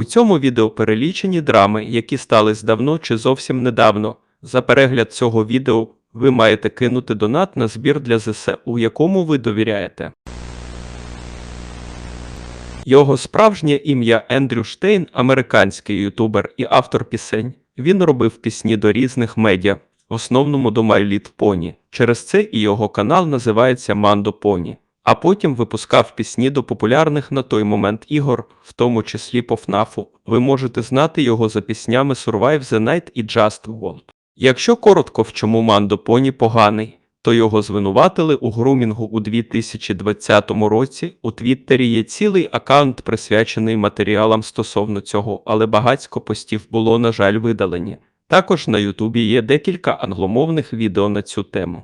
У цьому відео перелічені драми, які стались давно чи зовсім недавно. За перегляд цього відео ви маєте кинути донат на збір для ЗСУ, якому ви довіряєте. Його справжнє ім'я Ендрю Штейн, американський ютубер і автор пісень. Він робив пісні до різних медіа, в основному до My Little Pony. Через це і його канал називається Mando Pony. А потім випускав пісні до популярних на той момент ігор, в тому числі по ФНАФу. Ви можете знати його за піснями Survive the Night і Just World. Якщо коротко, в чому Мандо Поні поганий, то його звинуватили у грумінгу у 2020 році. У Твіттері є цілий аккаунт, присвячений матеріалам стосовно цього, але багатько постів було, на жаль, видалені. Також на Ютубі є декілька англомовних відео на цю тему.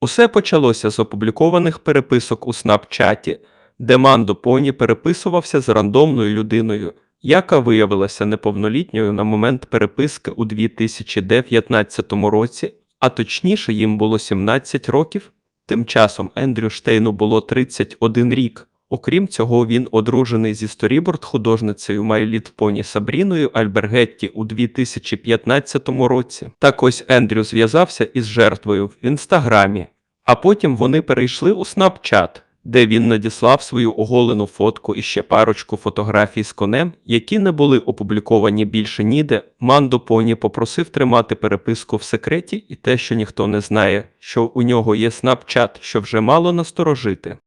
Усе почалося з опублікованих переписок у снапчаті, де Мандо Поні переписувався з рандомною людиною, яка виявилася неповнолітньою на момент переписки у 2019 році, а точніше їм було 17 років. Тим часом Ендрю Штейну було 31 рік. Окрім цього, він одружений зі сторіборд-художницею Little Pony Сабріною Альбергетті у 2015 році. Так ось Ендрю зв'язався із жертвою в інстаграмі, а потім вони перейшли у Snapchat, де він надіслав свою оголену фотку і ще парочку фотографій з конем, які не були опубліковані більше ніде. Мандо Поні попросив тримати переписку в секреті і те, що ніхто не знає, що у нього є Snapchat, що вже мало насторожити.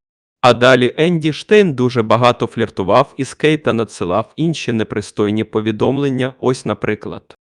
А далі Енді Штейн дуже багато фліртував із Кейт та надсилав інші непристойні повідомлення, ось наприклад.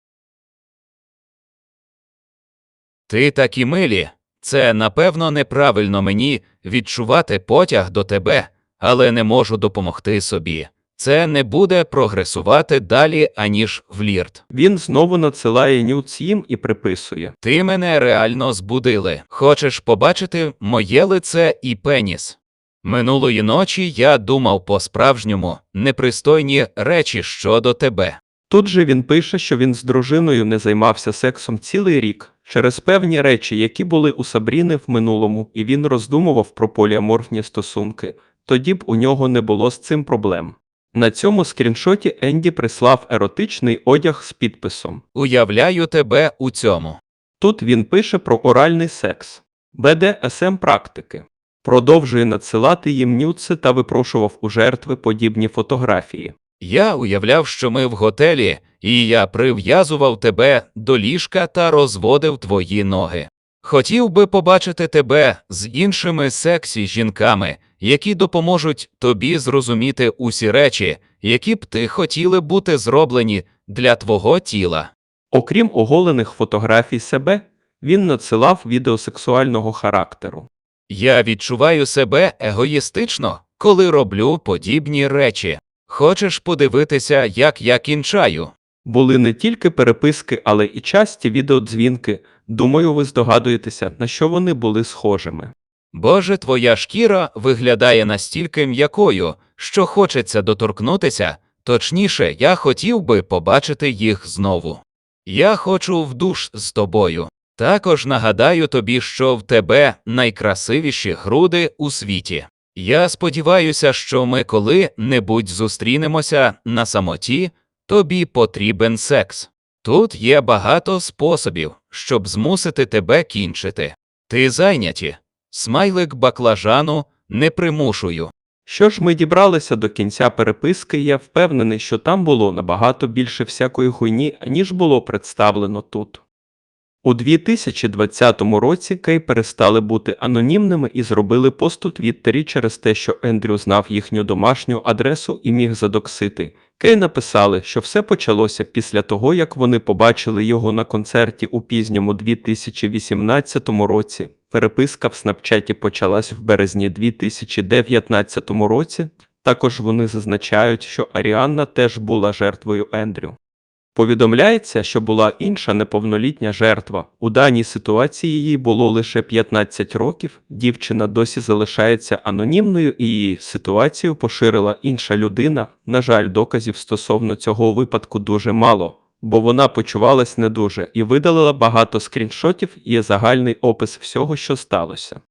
Ти такі милі. Це напевно неправильно мені відчувати потяг до тебе, але не можу допомогти собі. Це не буде прогресувати далі, аніж флірт. Він знову надсилає нюц їм і приписує. Ти мене реально збудили. Хочеш побачити моє лице і пеніс? Минулої ночі я думав по-справжньому непристойні речі щодо тебе. Тут же він пише, що він з дружиною не займався сексом цілий рік через певні речі, які були у Сабріни в минулому, і він роздумував про поліаморфні стосунки. Тоді б у нього не було з цим проблем. На цьому скріншоті Енді прислав еротичний одяг з підписом. Уявляю тебе у цьому. Тут він пише про оральний секс, БДСМ практики. Продовжує надсилати їм нюци та випрошував у жертви подібні фотографії. Я уявляв, що ми в готелі, і я прив'язував тебе до ліжка та розводив твої ноги. Хотів би побачити тебе з іншими сексі жінками, які допоможуть тобі зрозуміти усі речі, які б ти хотіли бути зроблені для твого тіла. Окрім оголених фотографій себе, він надсилав відео сексуального характеру. Я відчуваю себе егоїстично, коли роблю подібні речі. Хочеш подивитися, як я кінчаю? Були не тільки переписки, але і часті відеодзвінки. Думаю, ви здогадуєтеся, на що вони були схожими. Боже, твоя шкіра виглядає настільки м'якою, що хочеться доторкнутися, точніше, я хотів би побачити їх знову. Я хочу в душ з тобою. Також нагадаю тобі, що в тебе найкрасивіші груди у світі. Я сподіваюся, що ми коли-небудь зустрінемося на самоті, тобі потрібен секс. Тут є багато способів, щоб змусити тебе кінчити. Ти зайняті. Смайлик баклажану не примушую. Що ж ми дібралися до кінця переписки, я впевнений, що там було набагато більше всякої хуйні, ніж було представлено тут. У 2020 році Кей перестали бути анонімними і зробили пост у Твіттері через те, що Ендрю знав їхню домашню адресу і міг задоксити. Кей написали, що все почалося після того, як вони побачили його на концерті у пізньому 2018 році. Переписка в Снапчаті почалась в березні 2019 році. Також вони зазначають, що Аріанна теж була жертвою Ендрю. Повідомляється, що була інша неповнолітня жертва. У даній ситуації їй було лише 15 років. Дівчина досі залишається анонімною, і її ситуацію поширила інша людина. На жаль, доказів стосовно цього випадку дуже мало, бо вона почувалась не дуже і видалила багато скріншотів. Є загальний опис всього, що сталося.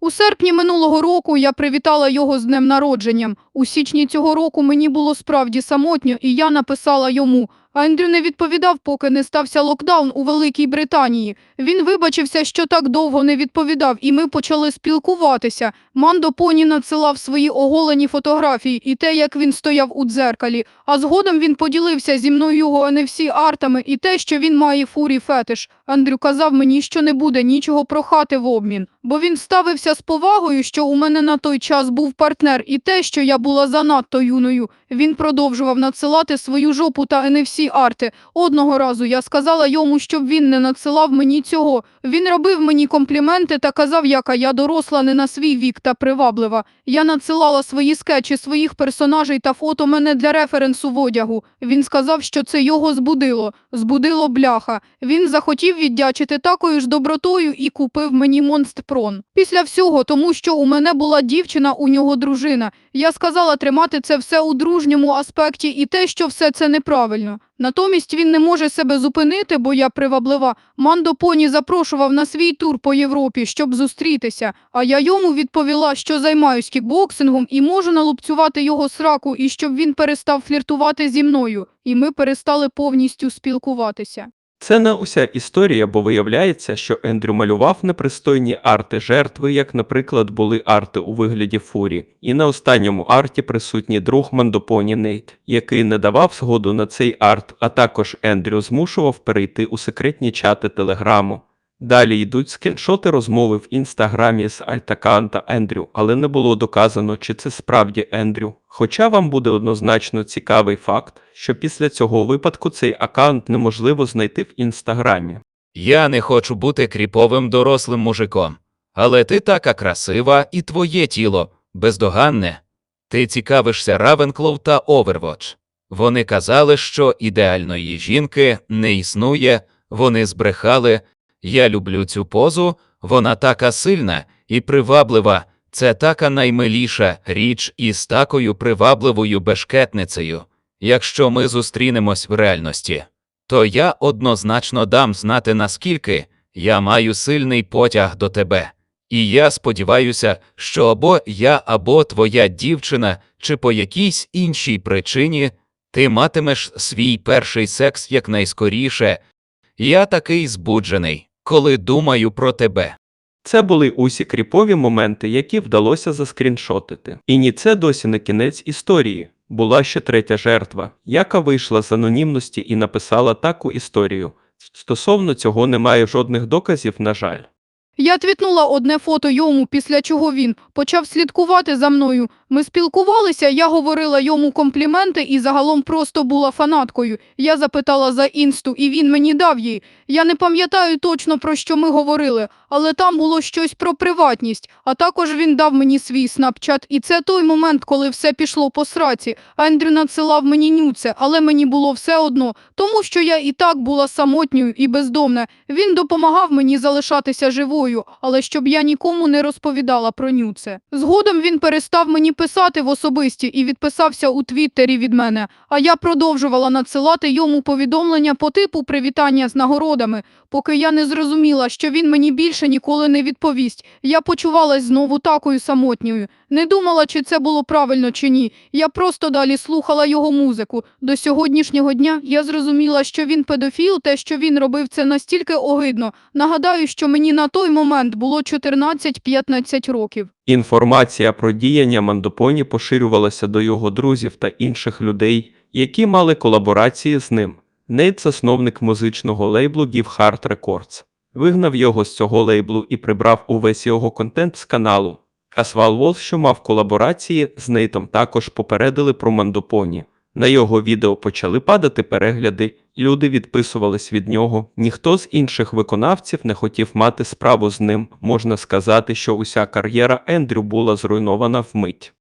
У серпні минулого року я привітала його з днем народженням. У січні цього року мені було справді самотньо, і я написала йому. Ендрю не відповідав, поки не стався локдаун у Великій Британії. Він вибачився, що так довго не відповідав, і ми почали спілкуватися. Мандо Поні надсилав свої оголені фотографії і те, як він стояв у дзеркалі. А згодом він поділився зі мною його NFC артами і те, що він має фурі фетиш. Андрю казав мені, що не буде нічого прохати в обмін, бо він ставився з повагою, що у мене на той час був партнер, і те, що я була занадто юною. Він продовжував надсилати свою жопу та NFC арти. Одного разу я сказала йому, щоб він не надсилав мені цього. Він робив мені компліменти та казав, яка я доросла не на свій вік та приваблива. Я надсилала свої скетчі своїх персонажей та фото мене для референсу в одягу. Він сказав, що це його збудило. Збудило бляха. Він захотів віддячити такою ж добротою і купив мені монстпрон. Після всього, тому що у мене була дівчина, у нього дружина. Я сказала тримати це все у дружньому аспекті і те, що все це неправильно. Натомість він не може себе зупинити, бо я приваблива. Мандо Поні запрошував на свій тур по Європі, щоб зустрітися. А я йому відповіла, що займаюсь кікбоксингом і можу налупцювати його сраку, і щоб він перестав фліртувати зі мною. І ми перестали повністю спілкуватися. Це не уся історія, бо виявляється, що Ендрю малював непристойні арти жертви, як, наприклад, були арти у вигляді фурі. І на останньому арті присутній друг Мандопоні Нейт, який не давав згоду на цей арт, а також Ендрю змушував перейти у секретні чати телеграму. Далі йдуть скріншоти розмови в інстаграмі з альтаканта Ендрю, але не було доказано, чи це справді Ендрю. Хоча вам буде однозначно цікавий факт, що після цього випадку цей аккаунт неможливо знайти в інстаграмі. Я не хочу бути кріповим дорослим мужиком. Але ти така красива, і твоє тіло бездоганне. Ти цікавишся Равенклоу та Overwatch. Вони казали, що ідеальної жінки не існує, вони збрехали. Я люблю цю позу, вона така сильна і приваблива. Це така наймиліша річ із такою привабливою бешкетницею. Якщо ми зустрінемось в реальності, то я однозначно дам знати наскільки я маю сильний потяг до тебе. І я сподіваюся, що або я, або твоя дівчина, чи по якійсь іншій причині ти матимеш свій перший секс якнайскоріше. Я такий збуджений, коли думаю про тебе. Це були усі кріпові моменти, які вдалося заскріншотити. І ні це досі не кінець історії. Була ще третя жертва, яка вийшла з анонімності і написала таку історію. Стосовно цього немає жодних доказів, на жаль. Я твітнула одне фото йому, після чого він почав слідкувати за мною. Ми спілкувалися, я говорила йому компліменти і загалом просто була фанаткою. Я запитала за інсту, і він мені дав її. Я не пам'ятаю точно про що ми говорили, але там було щось про приватність. А також він дав мені свій снапчат, і це той момент, коли все пішло по сраці. Ендрю надсилав мені нюце, але мені було все одно, тому що я і так була самотньою і бездомна. Він допомагав мені залишатися живою, але щоб я нікому не розповідала про нюце. Згодом він перестав мені писати в особисті і відписався у Твіттері від мене, а я продовжувала надсилати йому повідомлення по типу привітання з нагородами, поки я не зрозуміла, що він мені більше ніколи не відповість. Я почувалась знову такою самотньою. Не думала, чи це було правильно чи ні. Я просто далі слухала його музику. До сьогоднішнього дня я зрозуміла, що він педофіл, те, що він робив це настільки огидно. Нагадаю, що мені на той момент було 14-15 років. Інформація про діяння Мандопоні поширювалася до його друзів та інших людей, які мали колаборації з ним. Нейт, засновник музичного лейблу Give Heart Records, вигнав його з цього лейблу і прибрав увесь його контент з каналу. Асвал Волс, що мав колаборації з Нейтом, також попередили про Мандопоні. На його відео почали падати перегляди, люди відписувались від нього. Ніхто з інших виконавців не хотів мати справу з ним. Можна сказати, що уся кар'єра Ендрю була зруйнована вмить.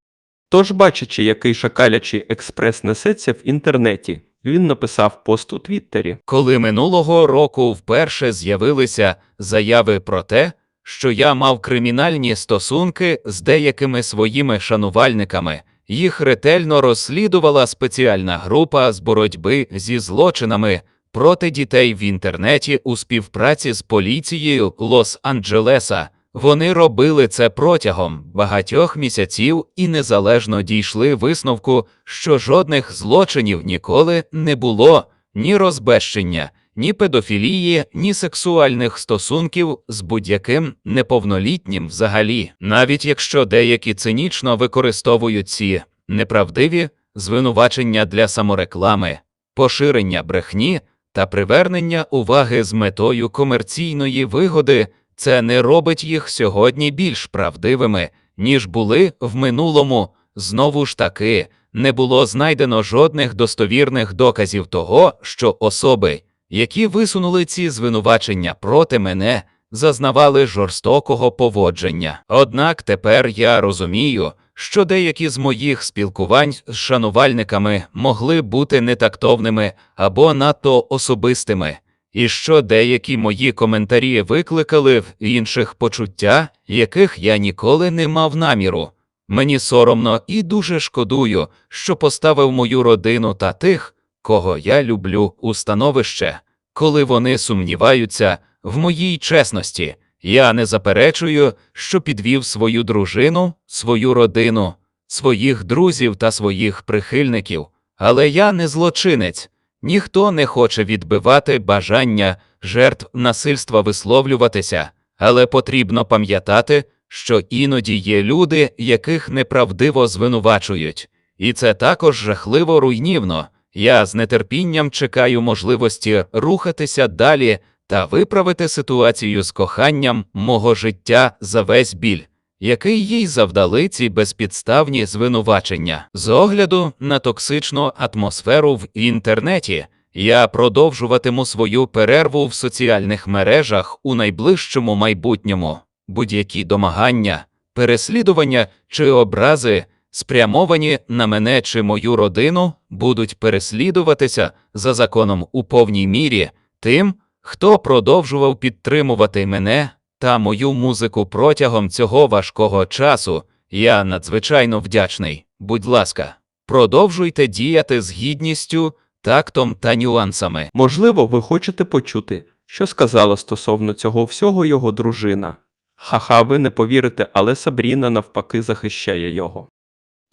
Тож, бачачи, який шакалячий експрес несеться в інтернеті, він написав пост у Твіттері. Коли минулого року вперше з'явилися заяви про те, що я мав кримінальні стосунки з деякими своїми шанувальниками, їх ретельно розслідувала спеціальна група з боротьби зі злочинами проти дітей в інтернеті у співпраці з поліцією Лос-Анджелеса. Вони робили це протягом багатьох місяців і незалежно дійшли висновку, що жодних злочинів ніколи не було ні розбещення, ні педофілії, ні сексуальних стосунків з будь-яким неповнолітнім взагалі, навіть якщо деякі цинічно використовують ці неправдиві звинувачення для самореклами, поширення брехні та привернення уваги з метою комерційної вигоди, це не робить їх сьогодні більш правдивими, ніж були в минулому. Знову ж таки, не було знайдено жодних достовірних доказів того, що особи, які висунули ці звинувачення проти мене, зазнавали жорстокого поводження. Однак тепер я розумію, що деякі з моїх спілкувань з шанувальниками могли бути нетактовними або надто особистими, і що деякі мої коментарі викликали в інших почуття, яких я ніколи не мав наміру. Мені соромно і дуже шкодую, що поставив мою родину та тих, кого я люблю, у становище, коли вони сумніваються в моїй чесності. Я не заперечую, що підвів свою дружину, свою родину, своїх друзів та своїх прихильників, але я не злочинець. Ніхто не хоче відбивати бажання жертв насильства висловлюватися, але потрібно пам'ятати, що іноді є люди, яких неправдиво звинувачують, і це також жахливо руйнівно. Я з нетерпінням чекаю можливості рухатися далі та виправити ситуацію з коханням мого життя за весь біль, який їй завдали ці безпідставні звинувачення. З огляду на токсичну атмосферу в інтернеті, я продовжуватиму свою перерву в соціальних мережах у найближчому майбутньому. Будь-які домагання, переслідування чи образи, спрямовані на мене чи мою родину, будуть переслідуватися за законом у повній мірі тим, хто продовжував підтримувати мене та мою музику протягом цього важкого часу. Я надзвичайно вдячний. Будь ласка, продовжуйте діяти з гідністю, тактом та нюансами. Можливо, ви хочете почути, що сказала стосовно цього всього його дружина. Ха-ха, ви не повірите, але Сабріна навпаки захищає його.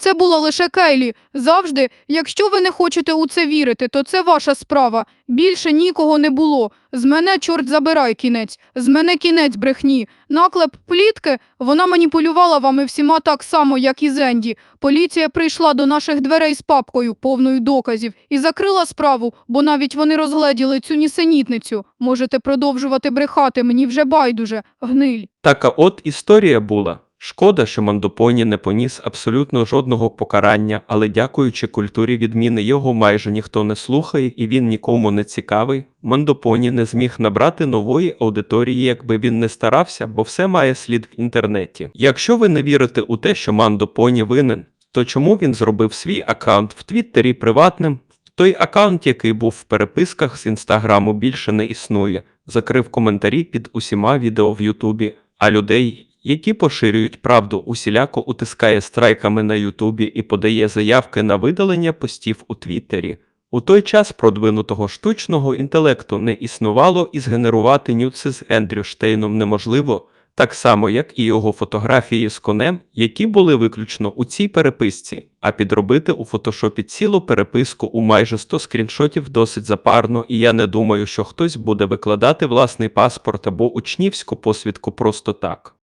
Це була лише Кейлі. Завжди, якщо ви не хочете у це вірити, то це ваша справа. Більше нікого не було. З мене чорт забирай кінець. З мене кінець брехні. Наклеп плітки, вона маніпулювала вами всіма так само, як і Зенді. Поліція прийшла до наших дверей з папкою, повною доказів, і закрила справу, бо навіть вони розгледіли цю нісенітницю. Можете продовжувати брехати, мені вже байдуже. Гниль. Така от історія була. Шкода, що Мандопоні не поніс абсолютно жодного покарання, але дякуючи культурі відміни його майже ніхто не слухає і він нікому не цікавий. Мандопоні не зміг набрати нової аудиторії, якби він не старався, бо все має слід в інтернеті. Якщо ви не вірите у те, що Мандопоні винен, то чому він зробив свій аккаунт в Твіттері приватним? Той аккаунт, який був в переписках з інстаграму, більше не існує. Закрив коментарі під усіма відео в Ютубі, а людей, які поширюють правду, усіляко утискає страйками на Ютубі і подає заявки на видалення постів у Твіттері. У той час продвинутого штучного інтелекту не існувало і згенерувати нюци з Ендрю Штейном неможливо, так само, як і його фотографії з конем, які були виключно у цій переписці, а підробити у фотошопі цілу переписку у майже 100 скріншотів досить запарно, і я не думаю, що хтось буде викладати власний паспорт або учнівську посвідку просто так.